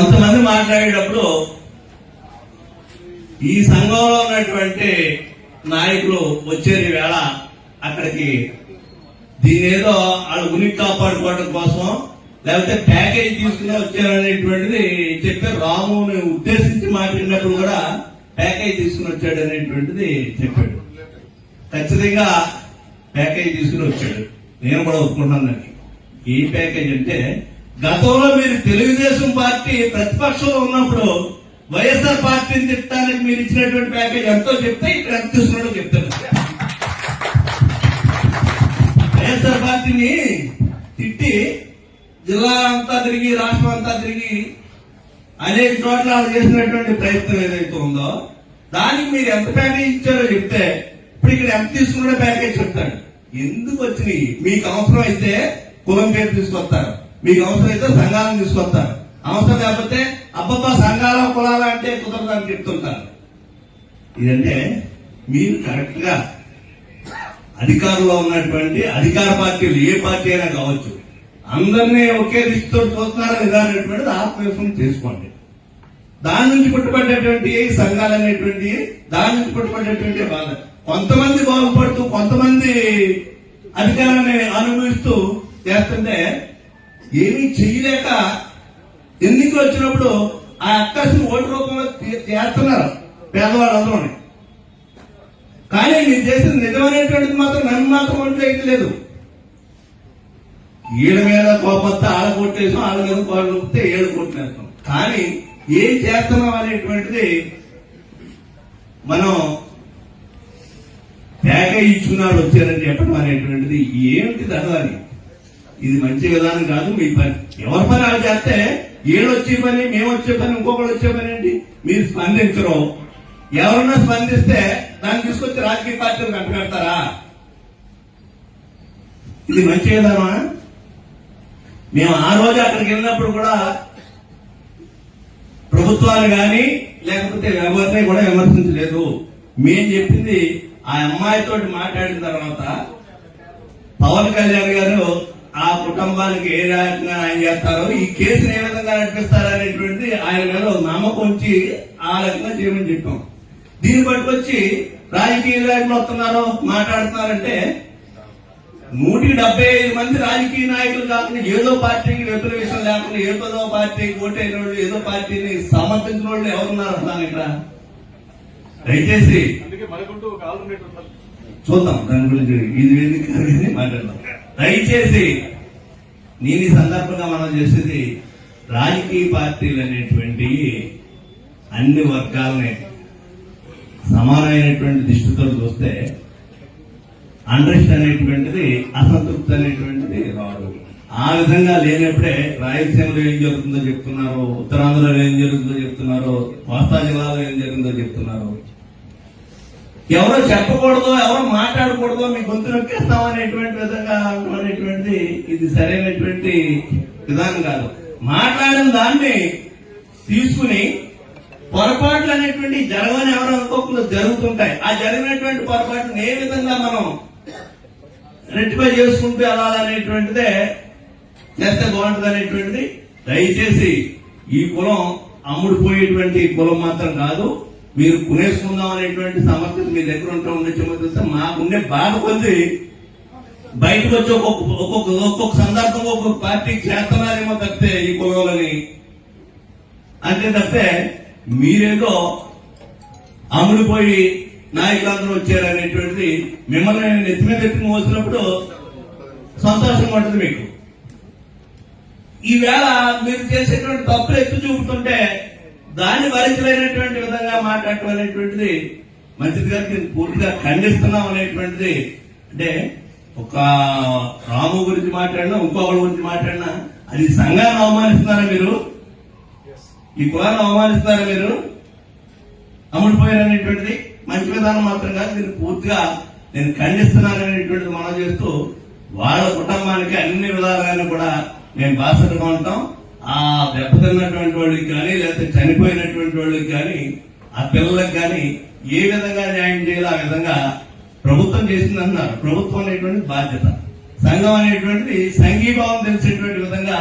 కొంతమంది మాట్లాడేటప్పుడు ఈ సంఘంలో ఉన్నటువంటి నాయకులు వచ్చేది వేళ అక్కడికి దీని ఏదో వాళ్ళ ఉనికి కాపాడుకోవడం కోసం లేకపోతే ప్యాకేజ్ తీసుకుని వచ్చారనేటువంటిది చెప్పి రాముని ఉద్దేశించి మాట్లాడినప్పుడు కూడా ప్యాకేజ్ తీసుకుని వచ్చాడు అనేటువంటిది చెప్పాడు. ఖచ్చితంగా ప్యాకేజ్ తీసుకుని వచ్చాడు. నేను కూడా ఒప్పుకుంటున్నాను దాన్ని. ఈ ప్యాకేజ్ అంటే గతంలో మీరు తెలుగుదేశం పార్టీ ప్రతిపక్షంలో ఉన్నప్పుడు వైఎస్ఆర్ పార్టీని తిట్టడానికి మీరు ఇచ్చినటువంటి ప్యాకేజ్ ఎంతో చెప్తే ఇక్కడ ఎంత తీసుకున్నాడో చెప్తాను. వైఎస్ఆర్ పార్టీని తిట్టి జిల్లా అంతా తిరిగి రాష్ట్రం అంతా తిరిగి అనేక చోట్ల చేసినటువంటి ప్రయత్నం ఏదైతే ఉందో దానికి మీరు ఎంత ప్యాకేజ్ ఇచ్చారో చెప్తే ఇప్పుడు ఇక్కడ ఎంత తీసుకున్న ప్యాకేజ్ చెప్తాడు. ఎందుకు వచ్చినాయి? మీకు అవసరం అయితే కులం పేరు తీసుకొస్తారు. మీకు అవసరం అయితే సంఘాలను తీసుకొస్తారు. అవసరం లేకపోతే అబ్బబ్బా సంఘాల కులాల అంటే కుదరదని చెప్తుంటారు. ఇదంటే మీరు కరెక్ట్గా అధికారంలో ఉన్నటువంటి అధికార పార్టీలు ఏ పార్టీ అయినా కావచ్చు అందరినీ ఒకే దిశతో చూస్తున్నారా ఇదనేటువంటిది ఆత్మవిశ్వం ఆత్మవిశ్వాసం చేసుకోండి. దాని నుంచి పుట్టుబడ్డటువంటి సంఘాలు అనేటువంటి దాని నుంచి పుట్టుబడ్డటువంటి బాధ కొంతమంది బాగుపడుతూ కొంతమంది అధికారాన్ని అనుభవిస్తూ చేస్తుంటే ఏమీ చేయలేక ఎన్నికలు వచ్చినప్పుడు ఆ అక్కసిని ఓటు రూపంలో చేస్తున్నారు పేదవాళ్ళందరూ కానీ మీరు చేసిన నిజమైనటువంటిది మాత్రం నన్ను మాత్రం ఒంట్లో లేదు. ఈడ మీద కోపత్తే ఆడ కొట్టేసాం ఆడ మీద కోపత్తే ఏడు కొట్టేస్తాం కానీ ఏం చేస్తున్నాం అనేటువంటిది మనం ప్యాకేజ్ ఇచ్చుకున్నాడు వచ్చారని చెప్పడం అనేటువంటిది ఏమిటి దడదని ఇది మంచి విధానం కాదు మీ పని. ఎవరి పని అలా చేస్తే ఏడు వచ్చే పని మేము వచ్చే పని ఇంకొకళ్ళు వచ్చే పని ఏంటి? మీరు స్పందించరు. ఎవరన్నా స్పందిస్తే దాన్ని తీసుకొచ్చి రాజకీయ పార్టీలు కట్టగడతారా ఇది మంచి విధానమా మేము ఆ రోజు అక్కడికి వెళ్ళినప్పుడు కూడా ప్రభుత్వాలు కానీ లేకపోతే ఎవరిని కూడా విమర్శించలేదు. మేము చెప్పింది ఆ అమ్మాయితో మాట్లాడిన తర్వాత పవన్ కళ్యాణ్ గారు కుటుంబానికి ఏ రకంగా ఆయన చేస్తారో ఈ కేసుని ఏ విధంగా నడిపిస్తారో అనేటువంటిది ఆయన మీద నమ్మకం ఉంచి ఆ రకంగా చేయమని చెప్పాం. దీన్ని పట్టుకొచ్చి రాజకీయ నాయకులు వస్తున్నారో మాట్లాడుతున్నారంటే నూటికి డెబ్బై ఐదు మంది రాజకీయ నాయకులు కాకుండా ఏదో పార్టీకి విషయం లేకుండా ఏదో పార్టీకి ఓటైన వాళ్ళు ఏదో పార్టీని సమర్థించిన వాళ్ళు ఎవరున్నారు అసలు ఇక్కడ? దయచేసి చూద్దాం దాని గురించి ఇది మాట్లాడదాం. దయచేసి నేను ఈ సందర్భంగా మనం చేసేది రాజకీయ పార్టీలు అనేటువంటి అన్ని వర్గాలని సమానమైనటువంటి దృష్టితో చూస్తే అండ్రెస్ట్ అనేటువంటిది అసంతృప్తి అనేటువంటిది రాదు. ఆ విధంగా లేనప్పుడే రాయలసీమలో ఏం జరుగుతుందో చెప్తున్నారు ఉత్తరాంధ్రలో ఏం జరుగుతుందో చెప్తున్నారు కోస్తా జిల్లాలో ఏం జరుగుతుందో చెప్తున్నారు. ఎవరో చెప్పకూడదు ఎవరో మాట్లాడకూడదు మీ గొంతు నొక్కేస్తాం అనేటువంటి విధంగా అనేటువంటిది ఇది సరైనటువంటి విధానం కాదు. మాట్లాడిన దాన్ని తీసుకుని పొరపాట్లు అనేటువంటి జరగని ఎవరు అనుకోకుండా జరుగుతుంటాయి. ఆ జరిగినటువంటి పొరపాటును ఏ విధంగా మనం రెట్టిఫై చేసుకుంటూ వెళ్ళాలనేటువంటిదే చేస్తే బాగుంటుంది అనేటువంటిది. దయచేసి ఈ కులం అమ్ముడుపోయేటువంటి కులం మాత్రం కాదు. మీరు కొనేసుకుందాం అనేటువంటి సమర్థత మీ దగ్గర ఉంటా ఉండే చూస్తే మాకుండే బాధ కొద్ది. బయటకు వచ్చి ఒక్కొక్క ఒక్కొక్క ఒక్కొక్క సందర్భం ఒక్కొక్క పార్టీకి చేస్తున్నారేమో తప్పితే ఈ కులంలోని. అంతే తప్పితే మీరేదో అమ్ముడిపోయి నాయకులందరూ వచ్చారు అనేటువంటిది మిమ్మల్ని ఎత్తి మీద ఎత్తి మోసినప్పుడు సంతోషంగా ఉంటుంది మీకు. ఈవేళ మీరు చేసేటువంటి తప్పులు ఎత్తు చూపుతుంటే దాన్ని భరించలేనటువంటి విధంగా మాట్లాడటం అనేటువంటిది మంచిది గారు నేను పూర్తిగా ఖండిస్తున్నాం అనేటువంటిది అంటే ఒక రాము గురించి మాట్లాడినా ఇంకొకరి గురించి మాట్లాడినా అది సంఘాన్ని అవమానిస్తున్నారా మీరు? ఈ కులాన్ని అవమానిస్తున్నారా మీరు? అమ్ముడిపోయారు అనేటువంటిది మంచి విధానం మాత్రం కాదు దీన్ని పూర్తిగా నేను ఖండిస్తున్నాను అనేటువంటిది మనం చేస్తూ వాళ్ళ కుటుంబానికి అన్ని విధాలుగాను కూడా మేము బాసటగా ఉంటాం. ఆ దెబ్బతిన్నటువంటి వాళ్ళకి కానీ లేకపోతే చనిపోయినటువంటి వాళ్ళకి కానీ ఆ పిల్లలకు కానీ ఏ విధంగా న్యాయం చేయాలో ఆ విధంగా ప్రభుత్వం చేసిందన్నారు. ప్రభుత్వం అనేటువంటి బాధ్యత. సంఘం అనేటువంటిది సంఘీభావం తెలిసేటువంటి విధంగా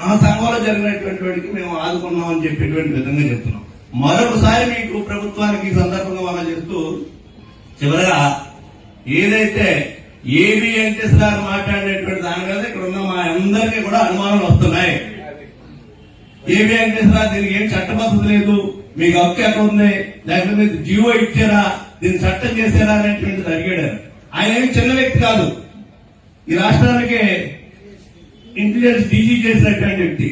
ఆ సంఘంలో జరిగినటువంటి వాడికి మేము ఆదుకున్నాం అని చెప్పేటువంటి విధంగా చెప్తున్నాం. మరొకసారి మీకు ప్రభుత్వానికి ఈ సందర్భంగా మనం చెప్తూ చివరగా ఏదైతే ఏబి వెంకటేశ్వర మాట్లాడేటువంటి దాని మీద ఇక్కడ ఉన్న మా అందరికీ కూడా అనుమానాలు వస్తున్నాయి. ఏబి వెంకటేశ్వర దీనికి ఏం చట్టబద్ధత లేదు. మీకు హక్కు ఎక్కడ ఉంది? లేకపోతే మీకు జీవో ఇచ్చారా? దీన్ని చట్టం చేశారా అనేటువంటిది అడిగాడు ఆయన. ఏమి చిన్న వ్యక్తి కాదు. ఈ రాష్ట్రానికి ఇంటెలిజెన్స్ డీజీ చేసినటువంటి వ్యక్తి.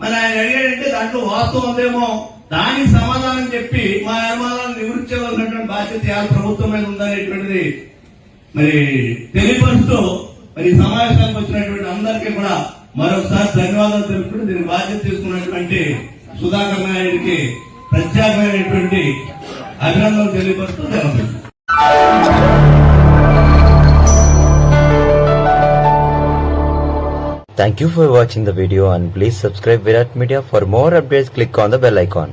మరి ఆయన అడిగాడంటే దాంట్లో వాస్తవం ఉందేమో. దానికి సమాధానం చెప్పి మా అనుమానాలను నివృత్తి చేయవలసినటువంటి బాధ్యత ఇవాళ ప్రభుత్వం మీద ఉందనేటువంటిది మరి తెలియపరుస్తూ మరి సమావేశానికి వచ్చినటువంటి అందరికీ కూడా మరొకసారి ధన్యవాదాలు తెలుపుతూ దీనికి బాధ్యత తీసుకున్నటువంటి సుధాకర్ నాయుడికి ప్రత్యేకమైనటువంటి అభినందనలు తెలియపరుస్తూ జరుగుతుంది Thank you for watching the video and please subscribe Virat Media for more updates click on the bell icon.